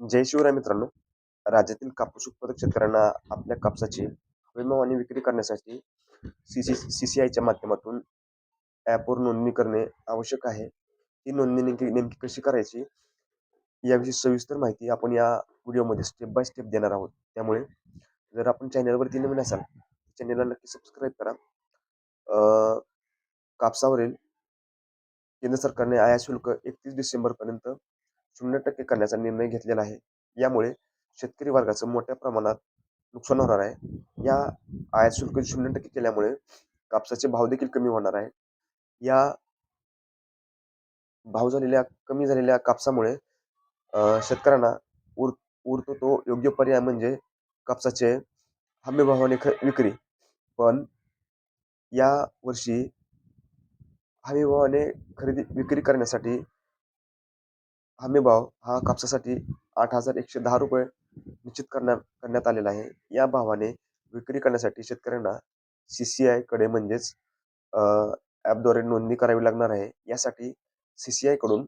जय शिवराय मित्रांनो. राज्यातील कापूस उत्पादक शेतकऱ्यांना आपल्या कापसाची विमा आणि विक्री करण्यासाठी सी सी सी सी आयच्या माध्यमातून ॲपवर नोंदणी करणे आवश्यक आहे. ही नोंदणी नेमकी नेमकी कशी करायची याविषयी सविस्तर माहिती आपण या व्हिडिओमध्ये स्टेप बाय स्टेप देणार आहोत. त्यामुळे जर आपण चॅनलवरती नवीन असाल चॅनलला नक्की सबस्क्राईब करा. कापसावरील केंद्र सरकारने आयात शुल्क एकतीस डिसेंबरपर्यंत शून्य टक्के करण्याचा निर्णय घेतलेला आहे. यामुळे शेतकरी वर्गाचं मोठ्या प्रमाणात नुकसान होणार आहे. या आयात शुल्क शून्य टक्के केल्यामुळे कापसाचे भाव देखील कमी होणार आहे. या भाव झालेल्या कमी झालेल्या कापसामुळे शेतकऱ्यांना उर उरतो तो योग्य पर्याय म्हणजे कापसाचे हमी भावाने ख विक्री. पण या वर्षी हमी भावाने खरेदी विक्री करण्यासाठी हमी भाव हा कापसासाठी आठ हजार एकशे दहा रुपये निश्चित करण्यात करण्यात आलेला आहे. या भावाने विक्री करण्यासाठी शेतकऱ्यांना सी सी आयकडे म्हणजेच ॲपद्वारे नोंदणी करावी लागणार आहे. यासाठी सी सी आयकडून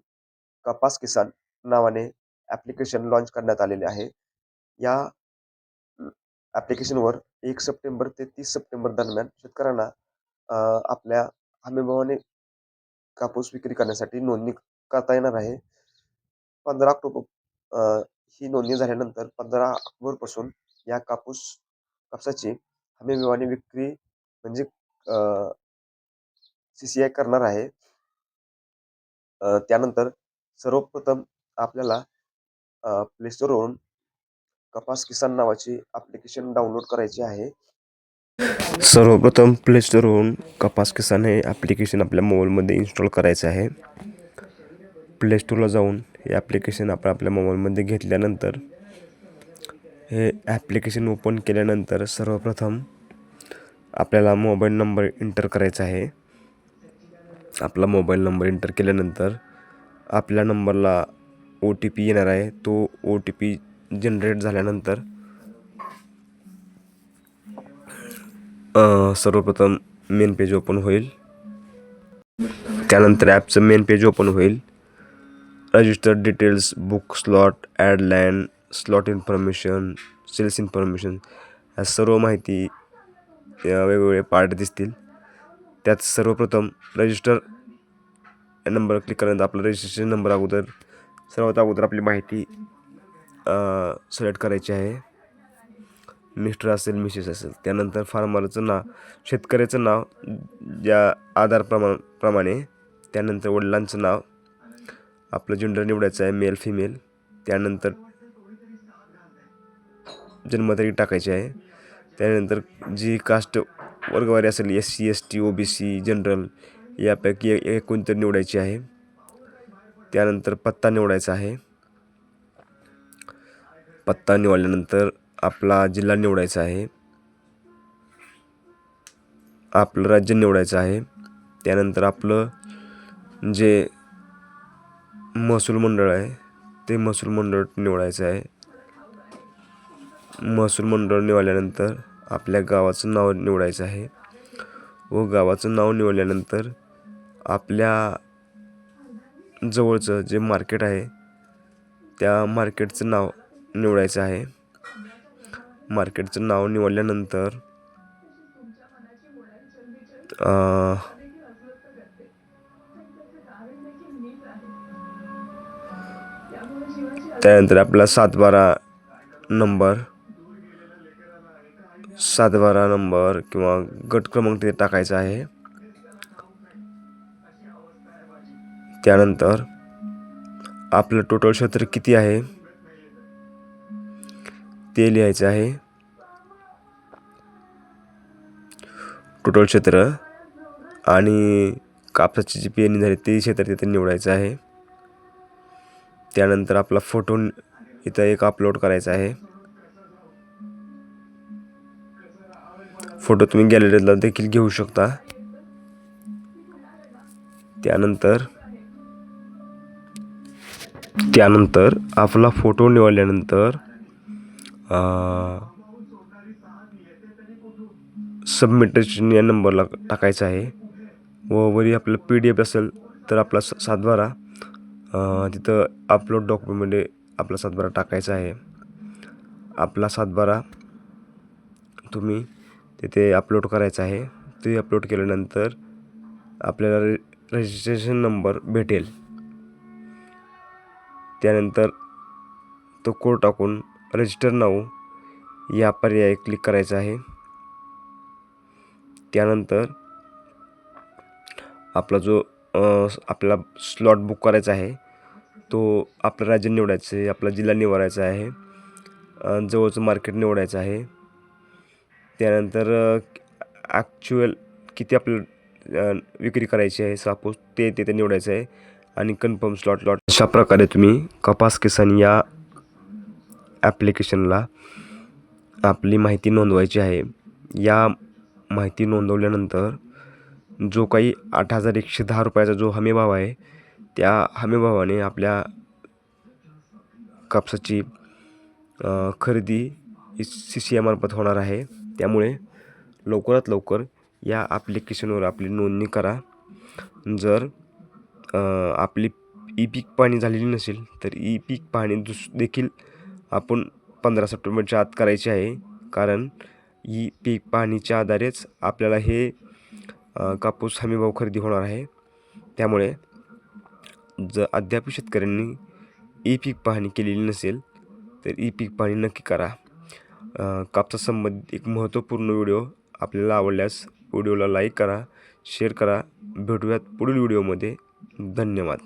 कपास किसान नावाने ॲप्लिकेशन लॉन्च करण्यात आलेले आहे. या ॲप्लिकेशनवर एक सप्टेंबर ते तीस सप्टेंबर दरम्यान शेतकऱ्यांना आपल्या हमीभावाने कापूस विक्री करण्यासाठी नोंदणी करता येणार आहे. पंधरा ऑक्टोबर ही नोंदणी झाल्यानंतर पंधरा ऑक्टोबरपासून या कापूस कापसाची हमी विमाने विक्री म्हणजे सी सी आय करणार आहे. त्यानंतर सर्वप्रथम आपल्याला प्लेस्टोरवरून कपास किसान नावाची ॲप्लिकेशन डाउनलोड करायची आहे. सर्वप्रथम प्लेस्टोरवरून कपास किसान हे ॲप्लिकेशन आपल्या मोबाईलमध्ये इन्स्टॉल करायचं आहे. प्ले स्टोरला जाऊन हे ॲप्लिकेशन आपण आपल्या मोबाईलमध्ये घेतल्यानंतर हे ॲप्लिकेशन ओपन केल्यानंतर सर्वप्रथम आपल्याला मोबाईल नंबर इंटर करायचा आहे. आपला मोबाईल नंबर इंटर केल्यानंतर आपल्या नंबरला ओ टी पी येणार आहे. तो ओ टी पी जनरेट झाल्यानंतर सर्वप्रथम मेन पेज ओपन होईल. त्यानंतर ॲपचं मेन पेज ओपन होईल. Register details book slot add land slot information sales information ह्या सर्व माहिती वेगवेगळे पार्ट दिसतील. त्यात सर्वप्रथम रजिस्टर या नंबर क्लिक केल्यानंतर आपलं रजिस्ट्रेशन नंबर अगोदर सर्वात अगोदर आपली माहिती सिलेक्ट करायची आहे. मिस्टर असेल मिसेस असेल त्यानंतर फार्मरचं नाव शेतकऱ्याचं नाव ज्या आधार प्रमा प्रमाणे त्यानंतर वडिलांचं नाव आपलं जेंडर निवडायचं आहे मेल फिमेल त्यानंतर जन्मतारीख टाकायची आहे. त्यानंतर जी कास्ट वर्गवारी असेल S C S T O B C general यापैकी ए- एक कोणतरी निवडायची आहे. त्यानंतर पत्ता निवडायचा आहे. पत्ता निवडल्यानंतर आपला जिल्हा निवडायचा आहे. आपलं राज्य निवडायचं आहे. त्यानंतर आपलं जे महसूल मंडळ आहे. ते महसूल मंडळ निवडायचं आहे. महसूल मंडळ निवडल्यानंतर आपल्या गावाचं नाव निवडायचं आहे. व गावाचं नाव निवडल्यानंतर आपल्या जवळचं जे मार्केट आहे त्या मार्केटचं नाव निवडायचं आहे. मार्केटचं नाव निवडल्यानंतर त्यानंतर आपला सातबारा नंबर. सातबारा नंबर किंवा गट क्रमांक तिथे टाकायचा आहे. त्यानंतर आपलं टोटल क्षेत्र किती आहे? ते लिहायचं आहे. टोटल क्षेत्र आणि कापसाची जी पेरणी झाली ते क्षेत्र तिथे निवडायचं आहे. त्यानंतर आपला फोटो इथं एक अपलोड करायचा आहे. फोटो तुम्ही गॅलरीला देखील घेऊ शकता. त्यानंतर त्यानंतर आपला फोटो निवडल्यानंतर सबमिटेशन या नंबरला टाकायचा आहे. व वरी आपलं पी डी एफ असेल तर आपला स सातबारा. तिथं अपलोड डॉक्युमेंटमध्ये आपला सातबारा टाकायचा आहे. आपला सातबारा तुम्ही तिथे अपलोड करायचा आहे. ते अपलोड केल्यानंतर आपल्याला रे रजिस्ट्रेशन नंबर भेटेल. त्यानंतर तो कोड टाकून रजिस्टर नाव या पर्याय क्लिक करायचा आहे. त्यानंतर आपला जो आपला स्लॉट बुक करायचा आहे तो आपलं राज्य निवडायचं आहे आपला जिल्हा निवडायचा आहे जवळचं मार्केट निवडायचं आहे. त्यानंतर ॲक्च्युअल किती आपलं विक्री करायची आहे सापोस ते तिथे निवडायचं आहे. आणि कन्फर्म स्लॉट लॉट अशा प्रकारे तुम्ही कपास किसान या ॲप्लिकेशनला आपली माहिती नोंदवायची आहे. या माहिती नोंदवल्यानंतर जो काही आठ हजार एकशे दहा रुपयाचा जो हमीभाव आहे त्या हमीभावाने आपल्या कापसाची खरेदी खरेदी सी सी एमार्फत होणार आहे. त्यामुळे लवकरात लवकर या ॲप्लिकेशनवर आपली नोंदणी करा. जर आपली ई पीक पाहणी झालेली नसेल तर ई पीक पाहणी दुस देखील आपण पंधरा सप्टेंबरच्या आत करायची आहे. कारण ई पीक पाहणीच्या आधारेच आपल्याला हे कापूस हमीभाव खरेदी होणार आहे. त्यामुळे जर अद्याप शेतकऱ्यांनी ई पीक पाहणी केलेली नसेल तर ई पीक पाहणी नक्की करा. अ, कापसासंबंधित एक महत्त्वपूर्ण व्हिडिओ आपल्याला आवडल्यास व्हिडिओला लाईक करा शेअर करा. भेटूयात पुढील व्हिडिओमध्ये. धन्यवाद.